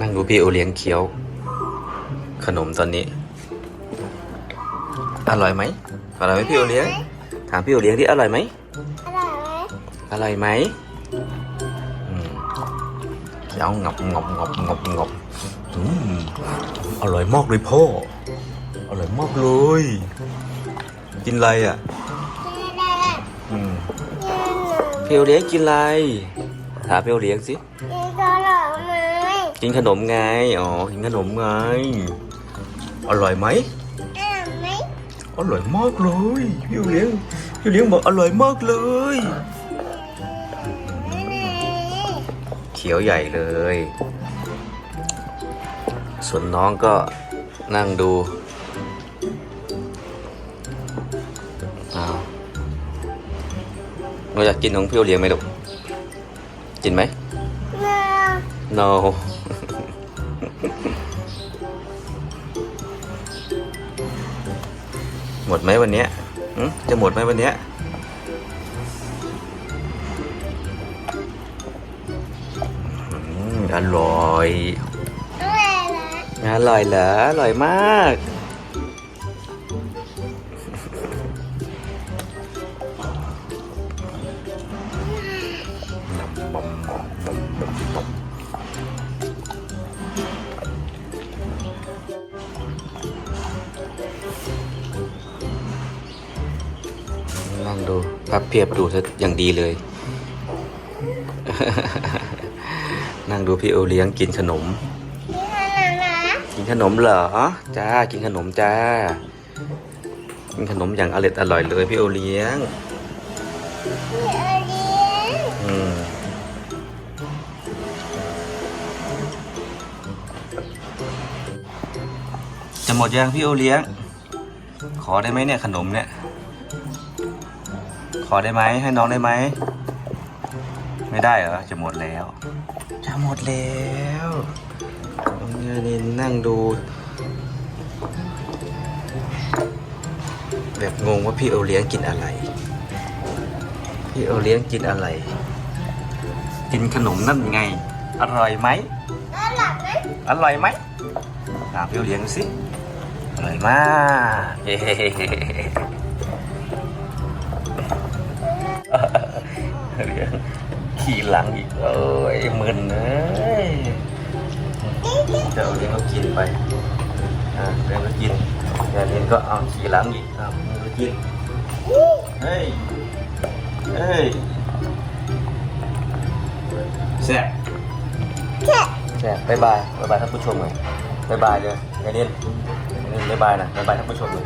นั่งดูพี่โอเลี้ยงเคี้ยว ขนมตอนนี้ อร่อยไหมอร่อยไหมพี่โอเลี้ยง ถามพี่โอเลี้ยงที่อร่อยไหมอร่อยไหมอร่อยไหมอืมเคี้ยวงับงับงับงับงับอืมอร่อยมากเลยพ่อ อร่อยมากเลย กินอะไรอะกินอะไรอืมกินหนูพี่โอเลี้ยงกินอะไรถามพี่โอเลี้ยงสิกินขนมไหม กินขนมไง อ๋อ กินขนมไง อร่อยไหมอร่อยมอร่อยมากเลย พี่เลี้ยง พี่เลี้ยงบอกอร่อยมากเลย เขียวใหญ่เลย ส่วนน้องก็นั่งดูอ้าวเราอยากกินของพี่เลี้ยงไหมลูก กินไหม no หมดไหมวันนี้จะหมดไหมวันนี้ยอืมอร่อยอร่อยนะอยเหรออร่อยมากบอมบอม ดูพับเพียบดูซะอย่างดีเลย นั่งดูพี่โอเลี้ยงกินขนม กินขนมเหรอ จ้า กินขนมจ้า กินขนมอย่างอร่อยอร่อยเลยพี่โอเลี้ยงจะหมดยังพี่โอเลี้ยง ขอได้ไหมเนี่ยขนมเนี่ย อได้ไหมให้น้องได้ไหม ไม่ได้เหรอ จะหมดแล้ว จะหมดแล้วน้องเนยนี่นั่งดู แบบงงว่าพี่โอเลี้ยงกินอะไร พี่โอเลี้ยงกินอะไร กินขนมนั่นไง อร่อยไหม อร่อยไหมอร่อยไหมถามพี่โอเลี้ยงดูสิอร่อยมาก เรียงขี่หลังอีกเอ้ยมึนเลยเดี๋ยวเลี้ยงก็กินไปเลี้ยงก็กินอย่าเลี้ยงก็เอาขี่หลังอีกเอาเลี้ยงก็กินเฮ้ยเฮ้ยแซ่บแซ่บบายบายบายบายท่านผู้ชมเลยบายบายเลยอย่าเล่นอย่าเล่นบายบายนะบายบายท่านผู้ชมเลย